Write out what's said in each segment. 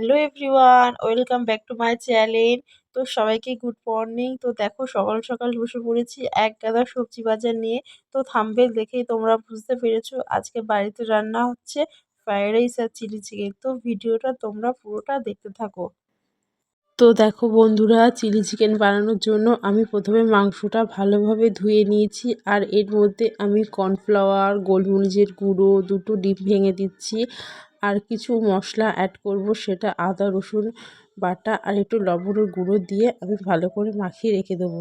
Hello everyone welcome back to my channel তো সবাইকে good morning তো দেখো, সকাল সকাল বসে পড়েছি এক গাদা সবজি বাজার নিয়ে। তো থাম্বেল দেখেই তোমরা বুঝতে পেরেছ, আজকে বাড়িতে রান্না হচ্ছে ফ্রাইড রাইস আর চিলি চিকেন তো ভিডিওটা তোমরা পুরোটা দেখতে থাকো। তো দেখো বন্ধুরা চিলি চিকেন বানানোর জন্য আমি প্রথমে মাংসটা ভালোভাবে ধুয়ে নিয়েছি আর এর মধ্যে আমি কর্নফ্লাওয়ার গোলমরিচের গুঁড়ো, দুটো ডিম ভেঙে দিচ্ছি। আর কিছু মশলা অ্যাড করব, সেটা আদা, রসুন বাটা আর একটু লবণের গুঁড়ো দিয়ে আমি ভালো করে মাখিয়ে রেখে দেবো।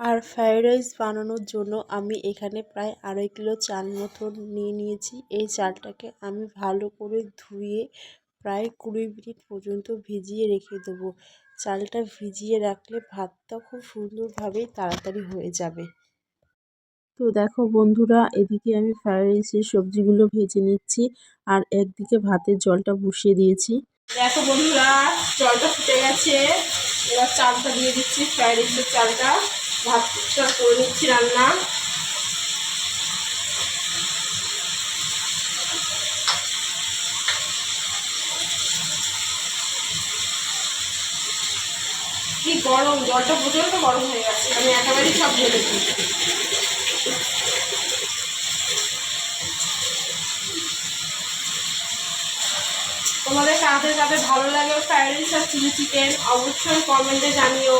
আর ফ্রায়েড রাইস বানানোর জন্য আমি এখানে প্রায় আড়াই কিলো চাল মতন নিয়ে নিয়েছি। এই চালটাকে আমি ভালো করে ধুয়ে প্রায় কুড়ি মিনিট পর্যন্ত ভিজিয়ে রেখে দেবো। চালটা ভিজিয়ে রাখলে ভাতটা খুব সুন্দরভাবেই তাড়াতাড়ি হয়ে যাবে। তো দেখো বন্ধুরা, এদিকে আমি ফ্রায়েড রাইসের সবজিগুলো ভেজে নিচ্ছি আর একদিকে ভাতের জলটা বসিয়ে দিয়েছি। দেখো বন্ধুরা, জলটা ফুটে গেছে। এবার চালটা দিয়ে দিচ্ছি, ফ্রায়েড রাইসের চালটা। ভাতটা করে নিচ্ছি রান্না। কি গরম, জলটা প্রচণ্ড গরম হয়ে গেছে। আমি একেবারেই সব ঢেলেছি তোমাদের কাদের কাদের ভালো লাগে ফ্রাইড রাইস আর চিলি চিকেন অবশ্যই কমেন্টে জানিও।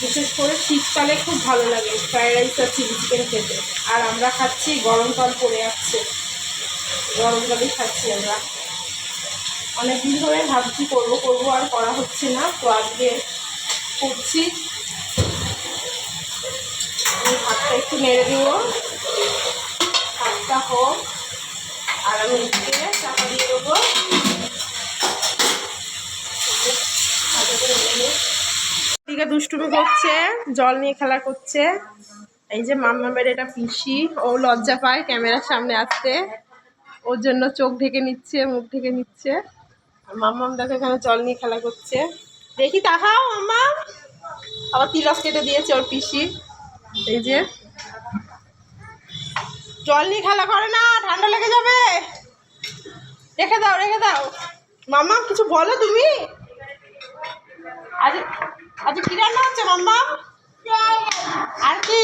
বিশেষ করে শীতকালে খুব ভালো লাগে ফ্রাইড রাইস আর চিলি চিকেন খেতে। আর আমরা খাচ্ছি গরমকাল পড়ে যাচ্ছে। গরমকালেই খাচ্ছি আমরা। অনেকদিন ধরে ভাবছি করব করব আর করা হচ্ছে না। তো আজকে করছি। ভাতটা একটু দিব। ভাতটা হোক, আর আমি এদিকে চাপা দিয়ে দেবো। দিকে দুষ্টুমি করছে, জল নিয়ে খেলা করছে। এই যে মাম্মামের এটা পিসি, ও লজ্জা পায় ক্যামেরার সামনে আসতে। ওর জন্য চোখ ঢেকে নিচ্ছে, মুখ ঢেকে নিচ্ছে। আর মাম্মাম দেখো এখানে জল নিয়ে খেলা করছে। দেখি তাহাও মাম্মা আবার তিলস কেটে দিয়েছে ওর পিসি। এই যে। জল নিয়ে খেলা করে না, ঠান্ডা লেগে যাবে। রেখে দাও রেখে দাও। মাম্মা, কিছু বলো তুমি? আজ আজ কি রান্না হচ্ছে, মাম্মা? আর কি?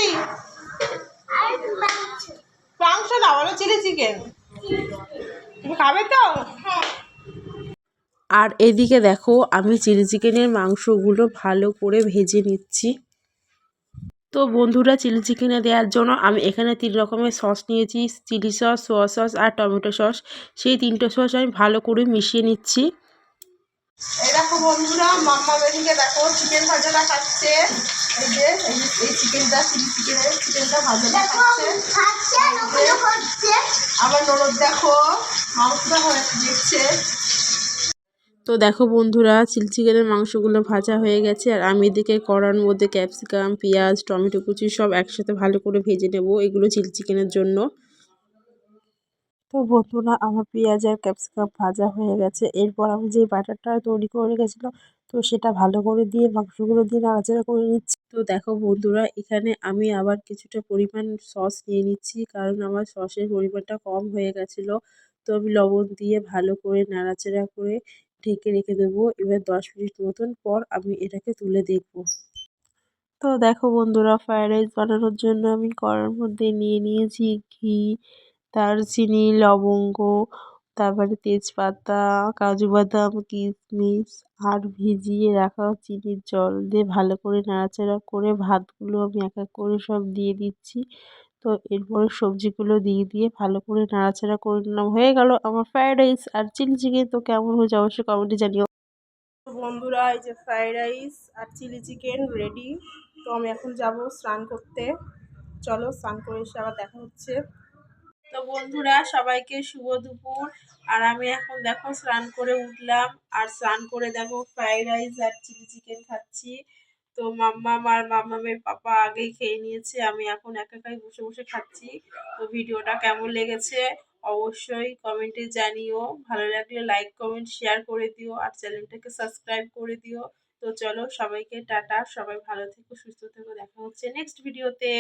মাংস না বলো, চিলি চিকেন। তুমি খাবে তো? আর এদিকে দেখো, আমি চিলি চিকেনের মাংসগুলো ভালো করে ভেজে নিচ্ছি। তো বন্ধুরা চিলি চিকেনে দেওয়ার জন্য আমি এখানে তিন রকমের সস নিয়েছি চিলি সস সোয়া সস আর টমেটো সস। সেই তিনটে সস আমি ভালো করে মিশিয়ে নিচ্ছি। এই দেখো বন্ধুরা মাম্মা বেদিকে দেখো চিকেন ভাজাটা খাচ্ছে। এই যে এই চিকেনটা চিলি চিকেনের চিকেনটা ভাজাটা খাচ্ছে। আবার নরদ দেখো মাংসটা দেখছে তো দেখো বন্ধুরা চিলি চিকেনের মাংসগুলো ভাজা হয়ে গেছে, আর আমি এদিকে কড়ার মধ্যে ক্যাপসিকাম, পেঁয়াজ, টমেটো কুচি সব একসাথে ভালো করে ভেজে নেব, এগুলো চিলি চিকেনের জন্য। তো বন্ধুরা, আমার পেঁয়াজ আর ক্যাপসিকাম ভাজা হয়ে গেছে, এরপর আমি যে বাটারটা তৈরি করে রেখেছিলাম তো সেটা ভালো করে দিয়ে মাংসগুলো দিয়ে নাড়াচাড়া করে নিচ্ছি। তো দেখো বন্ধুরা, এখানে আমি আবার কিছুটা পরিমাণ সস নিয়ে নিচ্ছি, কারণ আমার সসের পরিমাণটা কম হয়ে গেছিল, তো আমি লবণ দিয়ে ভালো করে নাড়াচাড়া করে ঢেকে রেখে দেবো। এবার দশ মিনিট মতন পর আমি এটাকে তুলে দেখব। তো দেখো বন্ধুরা ফ্রায়েড রাইস বানানোর জন্য আমি কড়ার মধ্যে নিয়ে নিয়েছি ঘি, দারচিনি, লবঙ্গ, তারপরে তেজপাতা, কাজু বাদাম কিশমিশ আর ভিজিয়ে রাখা চিনির জল দিয়ে ভালো করে নাড়াচাড়া করে ভাতগুলো আমি এক এক করে সব দিয়ে দিচ্ছি। তো এরপরে সবজিগুলো দিয়ে দিয়ে ভালো করে নাড়াচাড়া করে নিলাম। হয়ে গেল আমার ফ্রায়েড রাইস আর চিলি চিকেন তো কেমন হয়েছে অবশ্যই কমেন্টে জানিও। বন্ধুরা, এই যে ফ্রায়েড রাইস আর চিলি চিকেন রেডি তো আমি এখন যাব স্নান করতে। চলো স্নান করে এসে আবার দেখা হচ্ছে। তো বন্ধুরা, সবাইকে শুভ দুপুর। আর আমি এখন দেখো স্নান করে উঠলাম। আর স্নান করে দেখো ফ্রাইড রাইস আর চিলি চিকেন খাচ্ছি। তো মাম্মাম আর মাম্মামের পাপা আগেই খেয়ে নিয়েছে। আমি এখন একা একাই বসে বসে খাচ্ছি। তো ভিডিওটা কেমন লেগেছে অবশ্যই কমেন্টে জানিও। ভালো লাগলে লাইক কমেন্ট শেয়ার করে দিও। আর চ্যানেলটাকে সাবস্ক্রাইব করে দিও। তো চলো সবাইকে টাটা। সবাই ভালো থেকো, সুস্থ থেকো। দেখা হচ্ছে নেক্সট ভিডিওতে